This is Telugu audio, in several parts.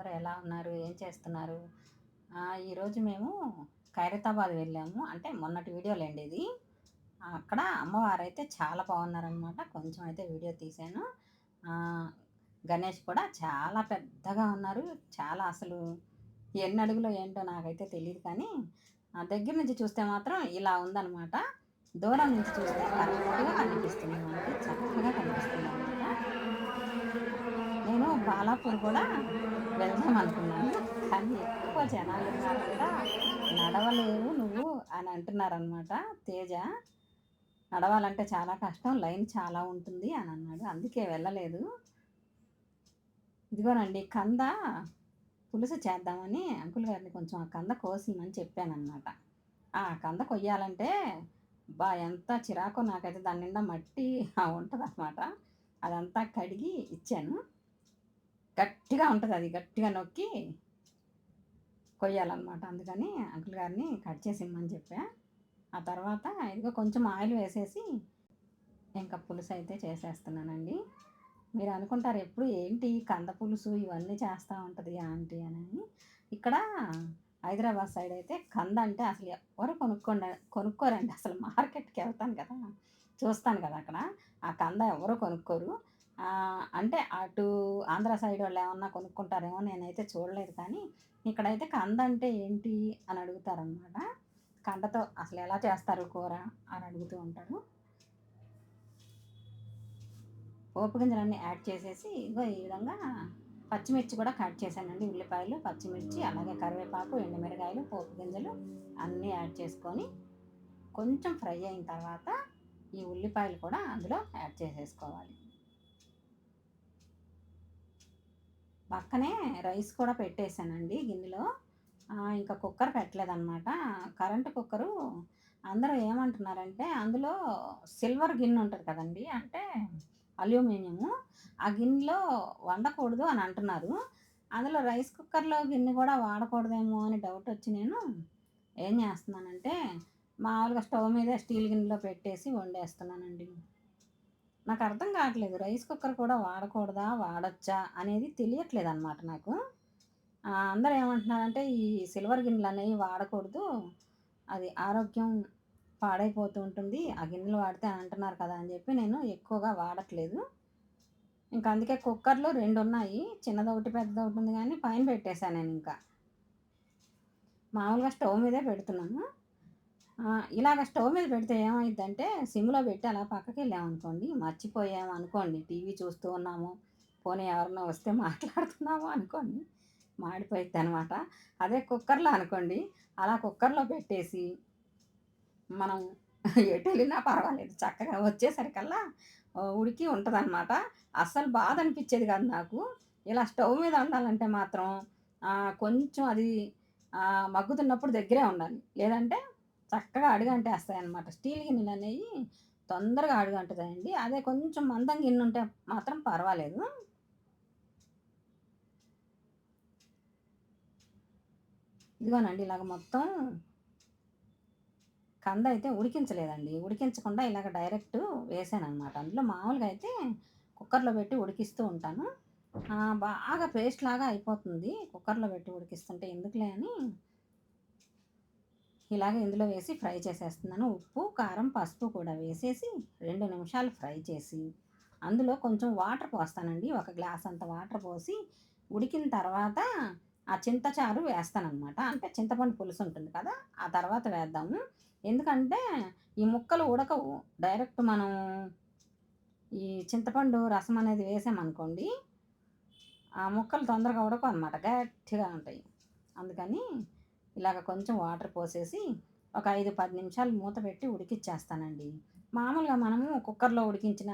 అందరూ ఎలా ఉన్నారు? ఏం చేస్తున్నారు? ఈరోజు మేము ఖైరతాబాద్ వెళ్ళాము. అంటే మొన్నటి వీడియోలేండి ఇది. అక్కడ అమ్మవారు అయితే చాలా బాగున్నారనమాట కొంచెం అయితే వీడియో తీశాను. గణేష్ కూడా చాలా పెద్దగా ఉన్నారు. చాలా అసలు ఎన్ని అడుగులో ఏంటో నాకైతే తెలియదు కానీ ఆ, దగ్గర నుంచి చూస్తే మాత్రం ఇలా ఉందన్నమాట. దూరం నుంచి చూస్తే కరెక్ట్గా కనిపిస్తుంది మనకి. చక్కగా కనిపిస్తుంది అనమాట నేను బాలాపూర్ కూడా వెళ్దాం అనుకున్నాను. కానీ ఎక్కువ జనాలు ఉన్నారు కదా నడవలేవు నువ్వు అని అంటున్నారనమాట తేజ. నడవాలంటే చాలా కష్టం లైన్ చాలా ఉంటుంది అని అన్నాడు. అందుకే వెళ్ళలేదు. ఇదిగోనండి కంద పులుసు చేద్దామని అంకుల్ గారిని కొంచెం ఆ కంద కోసిమని చెప్పానమాట ఆ కంద కొయ్యాలంటే బా ఎంత చిరాకో నాకైతే దాని నిండా మట్టి ఉంటుంది అనమాట అదంతా కడిగి ఇచ్చాను. గట్టిగా ఉంటుంది అది గట్టిగా నొక్కి కొయ్యాలన్నమాట. అందుకని అంకుల్ గారిని కట్ చేసి ఇమ్మని చెప్పా. ఆ తర్వాత ఇదిగో కొంచెం ఆయిల్ వేసేసి ఇంకా పులుసు అయితే చేసేస్తున్నానండి. మీరు అనుకుంటారు ఎప్పుడు ఏంటి కంద పులుసు ఇవన్నీ చేస్తూ ఉంటుంది ఆంటీ అని. ఇక్కడ హైదరాబాద్ సైడ్ అయితే కంద అంటే అసలు ఎవరు కొనుక్కోండి కొనుక్కోరండి. అసలు మార్కెట్కి వెళ్తాను కదా చూస్తాను కదా అక్కడ. ఆ కంద ఎవరు కొనుక్కోరు. అంటే అటు ఆంధ్ర సైడ్ వాళ్ళు ఏమన్నా కొనుక్కుంటారేమో నేనైతే చూడలేదు కానీ ఇక్కడైతే కంద అంటే ఏంటి అని అడుగుతారనమాట కండతో అసలు ఎలా చేస్తారు కూర అని అడుగుతూ ఉంటారు. పోపు గింజలన్నీ యాడ్ చేసేసి ఇగో ఈ విధంగా పచ్చిమిర్చి కూడా కట్ చేశానండి. ఉల్లిపాయలు పచ్చిమిర్చి అలాగే కరివేపాకు ఎండుమిరకాయలు పోపు గింజలు అన్నీ యాడ్ చేసుకొని కొంచెం ఫ్రై అయిన తర్వాత ఈ ఉల్లిపాయలు కూడా అందులో యాడ్ చేసేసుకోవాలి. పక్కనే రైస్ కూడా పెట్టేశానండి గిన్నెలో. ఇంకా కుక్కర్ పెట్టలేదన్నమాట. కరెంటు కుక్కరు అందరూ ఏమంటున్నారంటే అందులో సిల్వర్ గిన్నె ఉంటుంది కదండి అంటే అల్యూమినియము. ఆ గిన్నెలో వండకూడదు అని అంటున్నారు. అందులో రైస్ కుక్కర్లో గిన్నె కూడా వాడకూడదేమో అని డౌట్ వచ్చి నేను ఏం చేస్తున్నానంటే మామూలుగా స్టవ్ మీద స్టీల్ గిన్నెలో పెట్టేసి వండేస్తున్నానండి. నాకు అర్థం కావట్లేదు. రైస్ కుక్కర్ కూడా వాడకూడదా వాడచ్చా అనేది తెలియట్లేదు అనమాట నాకు అందరూ ఏమంటున్నారంటే ఈ సిల్వర్ గిన్నెలు అనేవి వాడకూడదు. అది ఆరోగ్యం పాడైపోతూ ఉంటుంది. ఆ గిన్నెలు వాడితే అని అంటున్నారు కదా అని చెప్పి నేను ఎక్కువగా వాడట్లేదు. ఇంకా అందుకే కుక్కర్లు రెండు ఉన్నాయి చిన్నదొకటి పెద్దదొకటి ఉంది కానీ పైన పెట్టేశాను నేను ఇంకా. మామూలుగా స్టవ్ మీదే పెడుతున్నాను. ఇలాగ స్టవ్ మీద పెడితే ఏమైందంటే సిమ్లో పెట్టి అలా పక్కకి వెళ్ళామనుకోండి మర్చిపోయాము అనుకోండి. టీవీ చూస్తూ ఉన్నాము. పోనీ ఎవరన్నా వస్తే మాట్లాడుతున్నాము అనుకోండి. మాడిపోయింది అనమాట అదే కుక్కర్లో అనుకోండి. అలా కుక్కర్లో పెట్టేసి మనం ఎటు వెళ్ళినా పర్వాలేదు. చక్కగా వచ్చేసరికల్లా ఉడికి ఉంటుందన్నమాట. అస్సలు బాధ అనిపించేది కాదు నాకు. ఇలా స్టవ్ మీద ఉండాలంటే మాత్రం కొంచెం అది మగ్గుతున్నప్పుడు దగ్గరే ఉండాలి. లేదంటే చక్కగా అడుగంటేస్తాయి అనమాట స్టీల్ గిన్నెలు అనేవి తొందరగా అడుగంటుతాయండి. అదే కొంచెం మందం గిన్నె ఉంటే మాత్రం పర్వాలేదు. ఇదిగోనండి ఇలాగ మొత్తం కంద అయితే ఉడికించలేదండి. ఉడికించకుండా ఇలాగ డైరెక్ట్ వేసాను అనమాట అందులో మామూలుగా అయితే కుక్కర్లో పెట్టి ఉడికిస్తూ ఉంటాను. బాగా పేస్ట్ లాగా అయిపోతుంది. కుక్కర్లో పెట్టి ఉడికిస్తుంటే ఎందుకులే అని ఇలాగ ఇందులో వేసి ఫ్రై చేసేస్తున్నాను. ఉప్పు కారం పసుపు కూడా వేసేసి రెండు నిమిషాలు ఫ్రై చేసి అందులో కొంచెం వాటర్ పోస్తానండి. ఒక గ్లాస్ అంత వాటర్ పోసి ఉడికిన తర్వాత ఆ చింతచారు వేస్తానన్నమాట. అంటే చింతపండు పులుసు ఉంటుంది కదా ఆ తర్వాత వేద్దాము. ఎందుకంటే ఈ ముక్కలు ఉడకవు. డైరెక్ట్ మనం ఈ చింతపండు రసం అనేది వేసామనుకోండి ఆ ముక్కలు తొందరగా ఉడకవు అనమాట గట్టిగా ఉంటాయి. అందుకని ఇలాగ కొంచెం వాటర్ పోసేసి ఒక ఐదు పది నిమిషాలు మూత పెట్టి ఉడికిచ్చేస్తానండి. మామూలుగా మనము కుక్కర్లో ఉడికించిన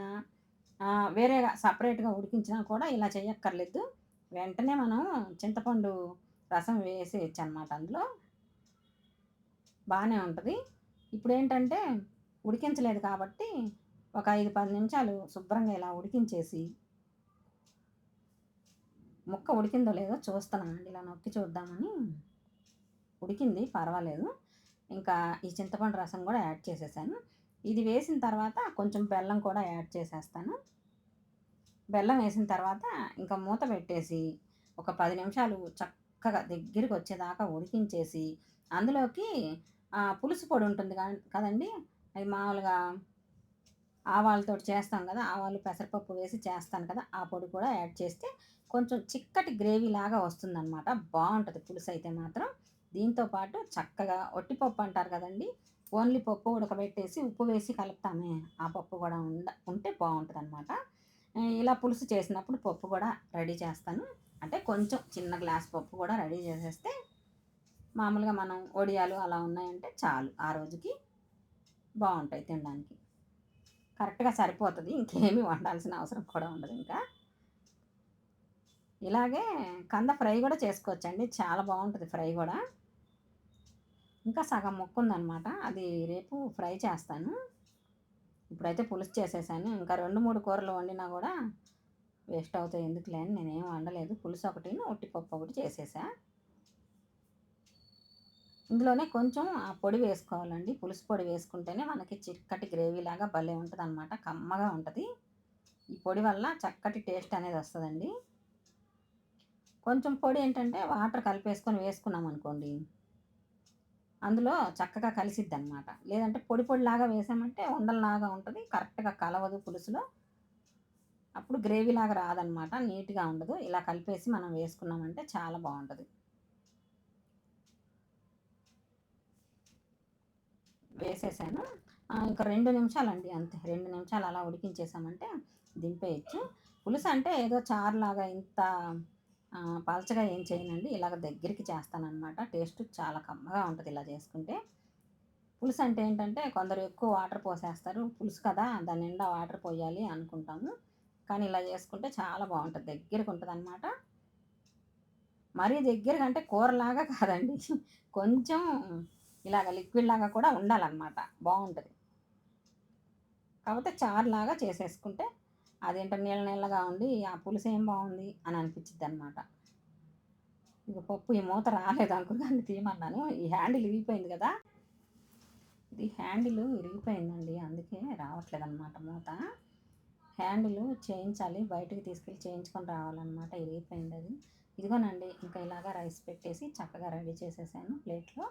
వేరేగా సపరేట్గా ఉడికించినా కూడా ఇలా చేయక్కర్లేదు. వెంటనే మనం చింతపండు రసం వేసేయచ్చు అనమాట అందులో. బాగానే ఉంటుంది. ఇప్పుడు ఏంటంటే ఉడికించలేదు కాబట్టి ఒక ఐదు పది నిమిషాలు శుభ్రంగా ఇలా ఉడికించేసి ముక్క ఉడికిందో లేదో చూస్తున్నానండి. ఇలా నొక్కి చూద్దామని. ఉడికింది పర్వాలేదు. ఇంకా ఈ చింతపండు రసం కూడా యాడ్ చేసేసాను. ఇది వేసిన తర్వాత కొంచెం బెల్లం కూడా యాడ్ చేసేస్తాను. బెల్లం వేసిన తర్వాత ఇంకా మూత పెట్టేసి ఒక పది నిమిషాలు చక్కగా దగ్గరికి వచ్చేదాకా ఉడికించేసి అందులోకి పులుసు పొడి ఉంటుంది కదండి? అది మామూలుగా ఆవాలతో చేస్తాం కదా ఆవాలు పెసరపప్పు వేసి చేస్తాను కదా ఆ పొడి కూడా యాడ్ చేస్తే కొంచెం చిక్కటి గ్రేవీ లాగా వస్తుందన్నమాట. బాగుంటుంది పులుసు అయితే మాత్రం. దీంతో పాటు చక్కగా ఒట్టిపప్పు అంటారు కదండి. ఓన్లీ పప్పు ఉడకబెట్టేసి ఉప్పు వేసి కలుపుతామే. ఆ పప్పు కూడా ఉండ ఉంటే బాగుంటుంది అనమాట ఇలా పులుసు చేసినప్పుడు పప్పు కూడా రెడీ చేస్తాను. అంటే కొంచెం చిన్న గ్లాస్ పప్పు కూడా రెడీ చేసేస్తే మామూలుగా మనం వడియాలు అలా ఉన్నాయంటే చాలు. ఆ రోజుకి బాగుంటాయి తినడానికి. కరెక్ట్గా సరిపోతుంది. ఇంకేమీ వండాల్సిన అవసరం కూడా ఉండదు ఇంకా. ఇలాగే కంద ఫ్రై కూడా చేసుకోవచ్చండి. చాలా బాగుంటుంది ఫ్రై కూడా. ఇంకా సగం ముక్కు ఉందనమాట అది రేపు ఫ్రై చేస్తాను. ఇప్పుడైతే పులుసు చేసేసాను. ఇంకా రెండు మూడు కూరలు వండినా కూడా వేస్ట్ అవుతాయి. ఎందుకులే అని నేనేం వండలేదు. పులుసు ఒకటి ఒట్టిపప్పు ఒకటి చేసేసా. ఇందులోనే కొంచెం ఆ పొడి వేసుకోవాలండి. పులుసు పొడి వేసుకుంటేనే మనకి చిక్కటి గ్రేవీ లాగా భలే ఉంటుంది అనమాట కమ్మగా ఉంటుంది. ఈ పొడి వల్ల చక్కటి టేస్ట్ అనేది వస్తుందండి. కొంచెం పొడి ఏంటంటే వాటర్ కలిపేసుకొని వేసుకున్నాం అనుకోండి అందులో చక్కగా కలిసిద్ది అనమాట లేదంటే పొడి పొడిలాగా వేసామంటే ఉండల్లాగా ఉంటుంది. కరెక్ట్గా కలవదు పులుసులో. అప్పుడు గ్రేవీ లాగా రాదనమాట నీట్గా ఉండదు. ఇలా కలిపేసి మనం వేసుకున్నామంటే చాలా బాగుంటుంది. వేసేసాను. ఇంకా రెండు నిమిషాలండి. అంతే. రెండు నిమిషాలు అలా ఉడికించేసామంటే దింపేయచ్చు. పులుసు అంటే ఏదో చారులాగా ఇంత పలచగా ఏం చేయనండి. ఇలాగ దగ్గరికి చేస్తానన్నమాట. టేస్ట్ చాలా కమ్మగా ఉంటుంది ఇలా చేసుకుంటే. పులుసు అంటే ఏంటంటే కొందరు ఎక్కువ వాటర్ పోసేస్తారు. పులుసు కదా దాని నిండా వాటర్ పోయాలి అనుకుంటాము. కానీ ఇలా చేసుకుంటే చాలా బాగుంటుంది. దగ్గరికి ఉంటుంది అనమాట మరీ దగ్గరగా అంటే కూరలాగా కాదండి. కొంచెం ఇలాగ లిక్విడ్ లాగా కూడా ఉండాలన్నమాట. బాగుంటుంది. కాకపోతే చారులాగా చేసేసుకుంటే అదేంటో నీళ్ళ నీళ్ళగా ఉండి ఆ పులుసు ఏం బాగుంది అని అనిపించింది అనమాట ఇక పప్పు ఈ మూత రాలేదు అనుకున్నాను తీయమన్నాను. ఈ హ్యాండిల్ ఇరిగిపోయింది కదా. ఇది హ్యాండిల్ ఇరిగిపోయిందండి అందుకే రావట్లేదు అనమాట మూత. హ్యాండిల్ చేయించాలి బయటికి తీసుకెళ్ళి చేయించుకొని రావాలన్నమాట. ఇరిగిపోయింది అది. ఇదిగోనండి ఇంకా ఇలాగా రైస్ పెట్టేసి చక్కగా రెడీ చేసేసాను ప్లేట్లో.